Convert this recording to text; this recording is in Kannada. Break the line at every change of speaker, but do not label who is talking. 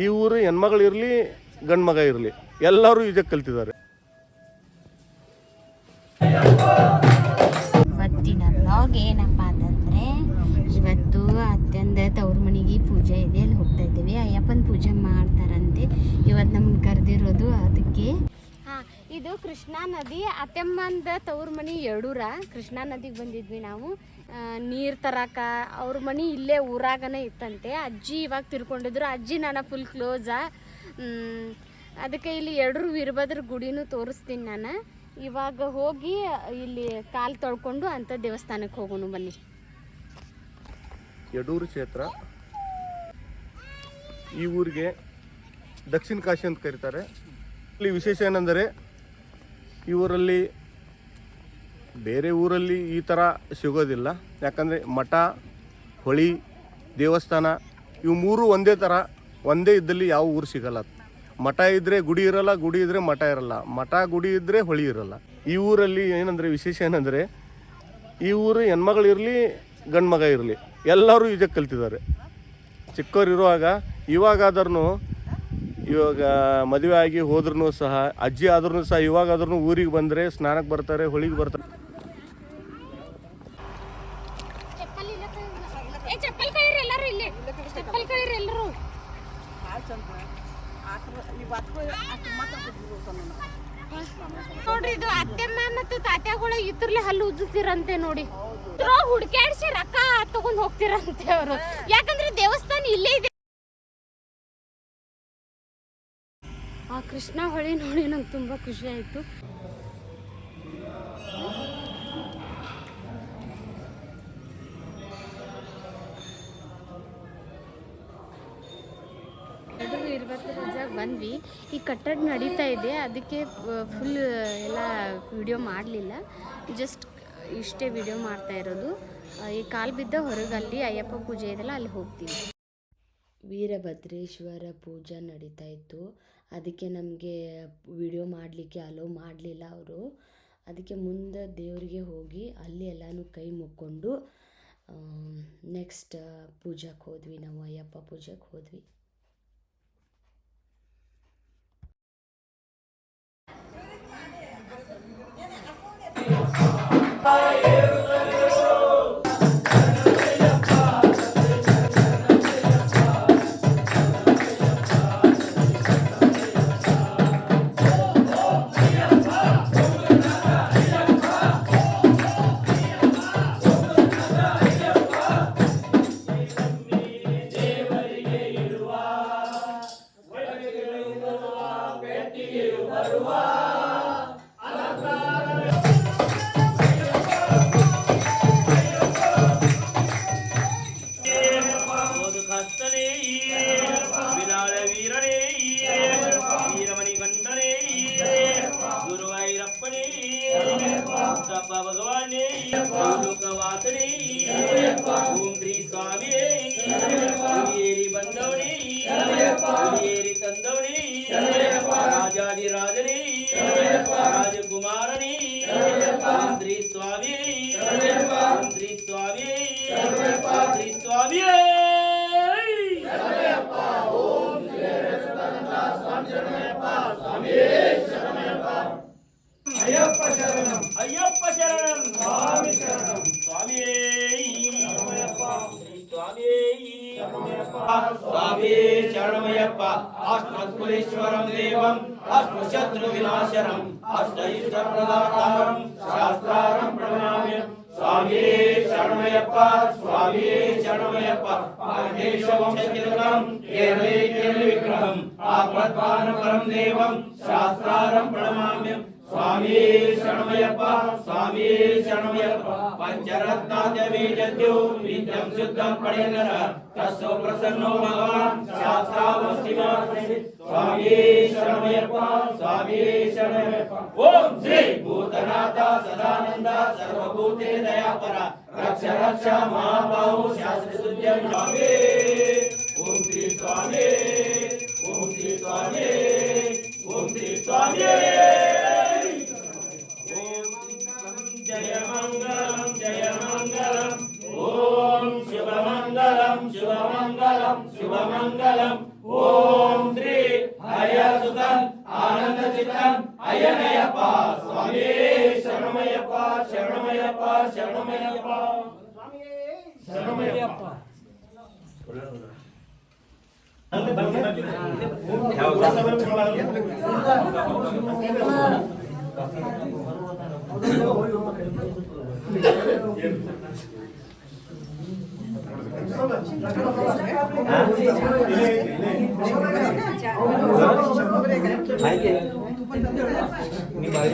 ಈ ಊರು ಹೆಣ್ಮಗಳಿರಲಿ ಗಂಡು ಮಗ ಇರಲಿ, ಎಲ್ಲರೂ ಈಜಕ್ಕೆ ಕಲ್ತಿದ್ದಾರೆ.
ಇವತ್ತು ಅತ್ಯಂತ ತವ್ರ ಮನೆಗೆ ಪೂಜೆ ಇದೆ, ಅಲ್ಲಿ ಹೋಗ್ತಾ ಇದ್ದೀವಿ. ಅಯ್ಯಪ್ಪನ ಪೂಜೆ ಮಾಡ್ತಾರಂತೆ. ಇವತ್ತು ನಮ್ಗೆ ಕರೆದಿರೋದು ಹಾ ಇದು ಕೃಷ್ಣಾ ನದಿ ಅತ್ಯಮ್ಮಂದ ತವ್ರ ಮನೆ ಯಡೂರ. ಕೃಷ್ಣಾ ನದಿಗೆ ಬಂದಿದ್ವಿ ನಾವು. ನೀರು ತರಕ, ಅವ್ರ ಮನೆ ಇಲ್ಲೇ ಊರಾಗನೇ ಇತ್ತಂತೆ. ಅಜ್ಜಿ ಇವಾಗ ತಿರ್ಕೊಂಡಿದ್ರು. ಅಜ್ಜಿ ನಾನು ಫುಲ್ ಕ್ಲೋಸಾ ಅದಕ್ಕೆ ಇಲ್ಲಿ ಎಡರು ವೀರಭದ್ರ ಗುಡಿನೂ ತೋರಿಸ್ತೀನಿ ನಾನು. ಇವಾಗ ಹೋಗಿ ಇಲ್ಲಿ ಕಾಲು ತೊಳ್ಕೊಂಡು ಅಂಥ ದೇವಸ್ಥಾನಕ್ಕೆ ಹೋಗೋಣ ಬನ್ನಿ.
ಯಡೂರು ಕ್ಷೇತ್ರ. ಈ ಊರಿಗೆ ದಕ್ಷಿಣ ಕಾಶಿ ಅಂತ ಕರೀತಾರೆ. ಇಲ್ಲಿ ವಿಶೇಷ ಏನೆಂದರೆ ಈ ಊರಲ್ಲಿ, ಬೇರೆ ಊರಲ್ಲಿ ಈ ಥರ ಸಿಗೋದಿಲ್ಲ. ಯಾಕಂದರೆ ಮಠ, ಹೊಳಿ, ದೇವಸ್ಥಾನ, ಇವು ಮೂರು ಒಂದೇ ಥರ ಒಂದೇ ಇದ್ದಲ್ಲಿ ಯಾವ ಊರು ಸಿಗಲ್ಲ. ಮಠ ಇದ್ದರೆ ಗುಡಿ ಇರಲ್ಲ, ಗುಡಿ ಇದ್ದರೆ ಮಠ ಇರಲ್ಲ. ಮಠ, ಗುಡಿ ಇದ್ದರೆ ಹೊಳಿ ಇರಲ್ಲ. ಈ ಊರಲ್ಲಿ ಏನಂದರೆ ವಿಶೇಷ ಏನಂದರೆ, ಈ ಊರು ಹೆಣ್ಮಗಳಿರಲಿ ಗಂಡು ಮಗ ಇರಲಿ, ಎಲ್ಲರೂ ಈಜಕ್ಕೆ ಕಲ್ತಿದ್ದಾರೆ. ಚಿಕ್ಕವ್ರು ಇರುವಾಗ ಇವಾಗಾದ್ರೂ ಇವಾಗ ಮದುವೆ ಆಗಿ ಹೋದ್ರೂ ಸಹ, ಅಜ್ಜಿ ಆದ್ರೂ ಸಹ ಇವಾಗಾದ್ರೂ ಊರಿಗೆ ಬಂದರೆ ಸ್ನಾನಕ್ಕೆ ಬರ್ತಾರೆ, ಹೊಳಿಗೆ ಬರ್ತಾರೆ.
ನೋಡ್ರಿ, ಇದು ಅತ್ತೆಮ್ಮ ಮತ್ತು ತಾತ್ಯಾಗಳ ಇತ್ರಲೆ ಹಲ್ಲು ಉಜ್ಜುತ್ತೀರಂತೆ ನೋಡಿ. ಹುಡ್ಕ್ಯಾಡ್ಸಿ ರೊಕ್ಕ ತಗೊಂಡ್ ಹೋಗ್ತಿರಂತೆ ಅವರು. ಯಾಕಂದ್ರೆ ದೇವಸ್ಥಾನ ಇಲ್ಲೇ ಇದೆ. ಆ ಕೃಷ್ಣ ಹೊಳೆ ನೋಡಿ ನಂಗೆ ತುಂಬ ಖುಷಿ ಆಯಿತು. ಅದು ಇರ್ಬೇಕು ಬಂದ್ವಿ. ಈ ಕಟ್ಟಡ ನಡೀತಾ ಇದೆ. ಅದಕ್ಕೆ ಫುಲ್ ಎಲ್ಲ ವಿಡಿಯೋ ಮಾಡಲಿಲ್ಲ. ಜಸ್ಟ್ ಇಷ್ಟೇ ವಿಡಿಯೋ ಮಾಡ್ತಾ ಇರೋದು. ಈ ಕಾಲು ಬಿದ್ದ ಹೊರಗಲ್ಲಿ ಅಯ್ಯಪ್ಪ ಪೂಜೆ ಇದೆಲ್ಲ ಅಲ್ಲಿ ಹೋಗ್ತೀವಿ.
ವೀರಭದ್ರೇಶ್ವರ ಪೂಜಾ ನಡೀತಾ ಇತ್ತು. ಅದಕ್ಕೆ ನಮಗೆ ವಿಡಿಯೋ ಮಾಡಲಿಕ್ಕೆ ಅಲೋ ಮಾಡಲಿಲ್ಲ ಅವರು. ಅದಕ್ಕೆ ಮುಂದೆ ದೇವರಿಗೆ ಹೋಗಿ ಅಲ್ಲಿ ಎಲ್ಲನೂ ಕೈ ಮುಕ್ಕೊಂಡು ನೆಕ್ಸ್ಟ್ ಪೂಜಾಕ್ಕೆ ಹೋದ್ವಿ ನಾವು, ಅಯ್ಯಪ್ಪ ಪೂಜೆಗೆ ಹೋದ್ವಿ.
ಮೋದುಕಸ್ತನೇ ಸಪ್ಪ ಭಗವಾನೇ ಲೋಕವಾಸನೇ ಓಂ ಶ್ರೀ ಸ್ವಾಮಿಯೇ ಹುಲಿಯೇರಿ ಬಂದವನೇ ಹುಲಿಯೇರಿ ತಂದವನೇ ರಾಜಾದಿರಾಜನೇ అష్టత్కులీశ్వరం దేవం అష్టశత్రు వినాశనం అష్టైష్ట ప్రదాతారం శాస్త్రారం ప్రణామ్య స్వామి శరణమయ్యప్ప స్వామి శరణమయ్యప్ప మహేశ వంశకీర్తనం కేరళే కేరళ విగ్రహం ఆపద్వాన పరం దేవం శాస్త్రారం ప్రణామ్యం ಶಾಸ್ತ್ರಾರಂ ಪ್ರಣಮಾಮ್ಯ ಸ್ವಾಮಿ ಶರಣಮಯ್ಯಪ್ಪ ಸ್ವಾಮಿ ಶರಣಮಯ್ಯಪ್ಪ ಪಂಚರತ್ನಾದ್ಯಮೇ ಜದ್ಯೋ ನಿತ್ಯಂ ಶುದ್ಧಂ ಪಡೆಯನರ ತಸ್ಸೋ ಪ್ರಸನ್ನೋ ಭಗವಾನ್ ಶಾಸ್ತ್ರಾವಸ್ತಿಮಾರ್ಪಣೆ ಸ್ವಾಮಿ ಶರಣಮಯ್ಯಪ್ಪ ಸ್ವಾಮಿ ಶರಣಮಯ್ಯಪ್ಪ ಓಂ ಶ್ರೀ ಭೂತನಾಥ ಸದಾನಂದ ಸರ್ವಭೂತೆ ದಯಾಪರ ರಕ್ಷ ರಕ್ಷ ಮಹಾಬಾಹು ಶಾಸ್ತ್ರ ಸುದ್ಯಂ ಸ್ವಾಮಿ ಓಂ ಶ್ರೀ ಸ್ವಾಮಿ ಓಂ ಶಿವ ಮಂಗಲಂ ಶಿವ ಮಂಗಲಂ ಶಿವ ಮಂಗಲಂ ಓಂ ಹರಿಹರ ಸುತಂ ಆನಂದ ಚಿತ್ತಂ నీ
భారీ